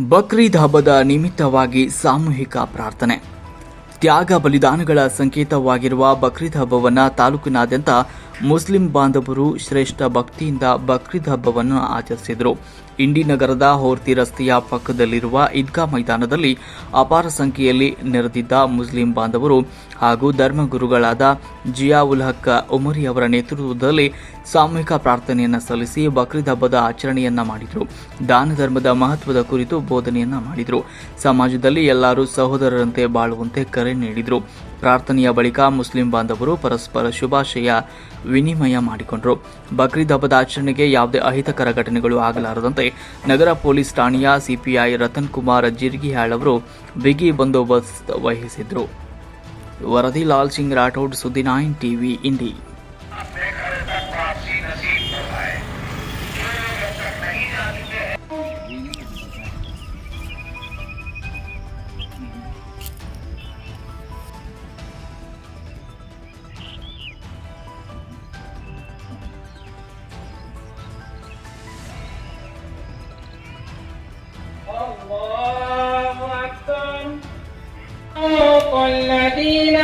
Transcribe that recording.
ಬಕ್ರೀದ್ ಹಬ್ಬದ ನಿಮಿತ್ತವಾಗಿ ಸಾಮೂಹಿಕ ಪ್ರಾರ್ಥನೆ. ತ್ಯಾಗ ಬಲಿದಾನಗಳ ಸಂಕೇತವಾಗಿರುವ ಬಕ್ರೀದ್ ಹಬ್ಬವನ್ನು ತಾಲೂಕಿನಾದ್ಯಂತ ಮುಸ್ಲಿಂ ಬಾಂಧವರು ಶ್ರೇಷ್ಠ ಭಕ್ತಿಯಿಂದ ಬಕ್ರೀದ್ ಹಬ್ಬವನ್ನು ಆಚರಿಸಿದರು. ಇಂಡಿ ನಗರದ ಹೋರ್ತಿ ರಸ್ತೆಯ ಪಕ್ಕದಲ್ಲಿರುವ ಈದ್ಗಾ ಮೈದಾನದಲ್ಲಿ ಅಪಾರ ಸಂಖ್ಯೆಯಲ್ಲಿ ನೆರೆದಿದ್ದ ಮುಸ್ಲಿಂ ಬಾಂಧವರು ಹಾಗೂ ಧರ್ಮಗುರುಗಳಾದ ಜಿಯಾ ಉಲ್ ಹಕ್ ಉಮರಿ ಅವರ ನೇತೃತ್ವದಲ್ಲಿ ಸಾಮೂಹಿಕ ಪ್ರಾರ್ಥನೆಯನ್ನು ಸಲ್ಲಿಸಿ ಬಕ್ರೀದ್ ಹಬ್ಬದ ಆಚರಣೆಯನ್ನ ಮಾಡಿದರು. ದಾನ ಧರ್ಮದ ಮಹತ್ವದ ಕುರಿತು ಬೋಧನೆಯನ್ನ ಮಾಡಿದರು. ಸಮಾಜದಲ್ಲಿ ಎಲ್ಲರೂ ಸಹೋದರರಂತೆ ಬಾಳುವಂತೆ ಕರೆ ನೀಡಿದರು. ಪ್ರಾರ್ಥನೆಯ ಬಳಿಕ ಮುಸ್ಲಿಂ ಬಾಂಧವರು ಪರಸ್ಪರ ಶುಭಾಶಯ ವಿನಿಮಯ ಮಾಡಿಕೊಂಡರು. ಬಕ್ರೀದ್ ಹಬ್ಬದ ಆಚರಣೆಗೆ ಯಾವುದೇ ಅಹಿತಕರ ಘಟನೆಗಳು ಆಗಲಾರದಂತೆ ನಗರ ಪೊಲೀಸ್ ಠಾಣೆಯ ಸಿಪಿಐ ರತನ್ ಕುಮಾರ್ ಜಿರ್ಗಿಹಾಳ್ ಅವರು ಬಿಗಿ ಬಂದೋಬಸ್ತ್ ವಹಿಸಿದ್ರು. ವರದಿ ಲಾಲ್ ಸಿಂಗ್ ರಾಠೋಡ್ ಸುದ್ದಿ ನೈನ್ ಟಿವಿ ಇಂಡಿ. الذين